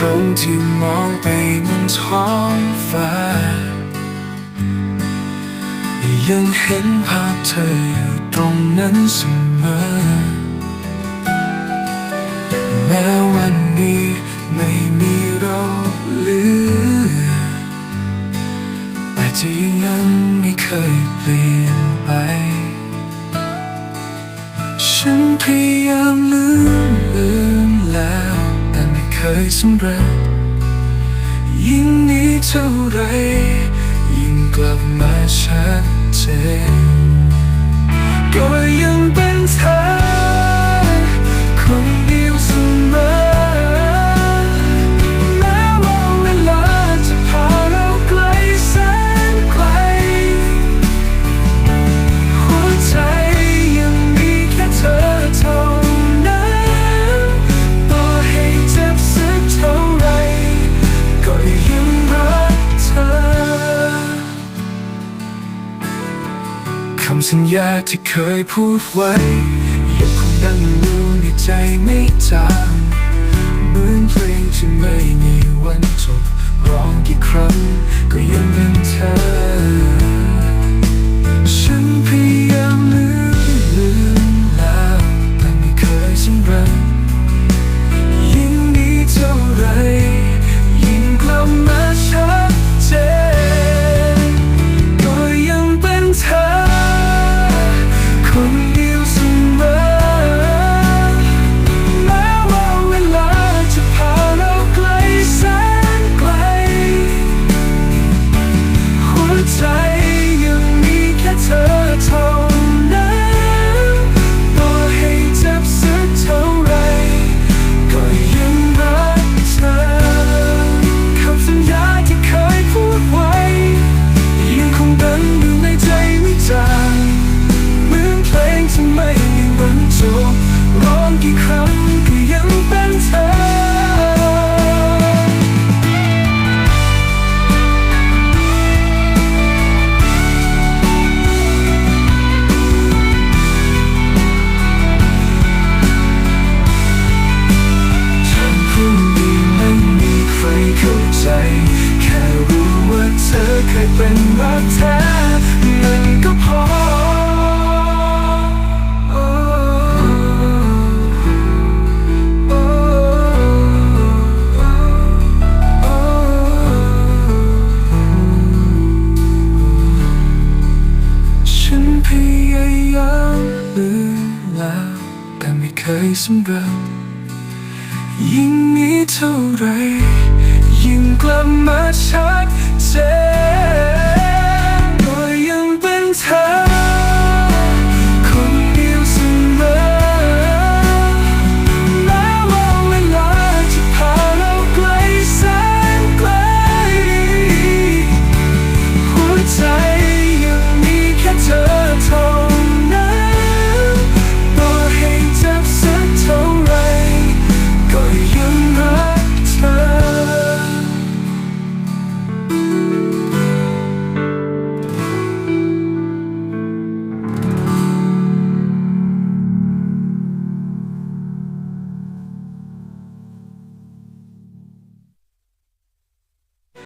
ครั้งที่มองไปบนท้องฟ้า ยังเห็นภาพเธออยู่ตรงนั้นเสมอ แม้วันนี้ไม่มีเราเหลือแต่ใจยังไม่เคยเปลี่ยนไป ฉันพยายามลืมลื ยสำเร็จ ยิ่งหนี้เท่าไร ยิ่งกลับมาชัดเจนำสัญญาที่เคยพูดไว้ยังคงดังอยู่ในใจไม่จางเหมือนเพลงที่ไม่มีวันจบร้องกี่ครั้งก็ยังไม่ ลืมแล้ว แต่ไม่เคยสำเร็จยิ่งนี้เท่าไร ยิ่งกลับมาชัดเจน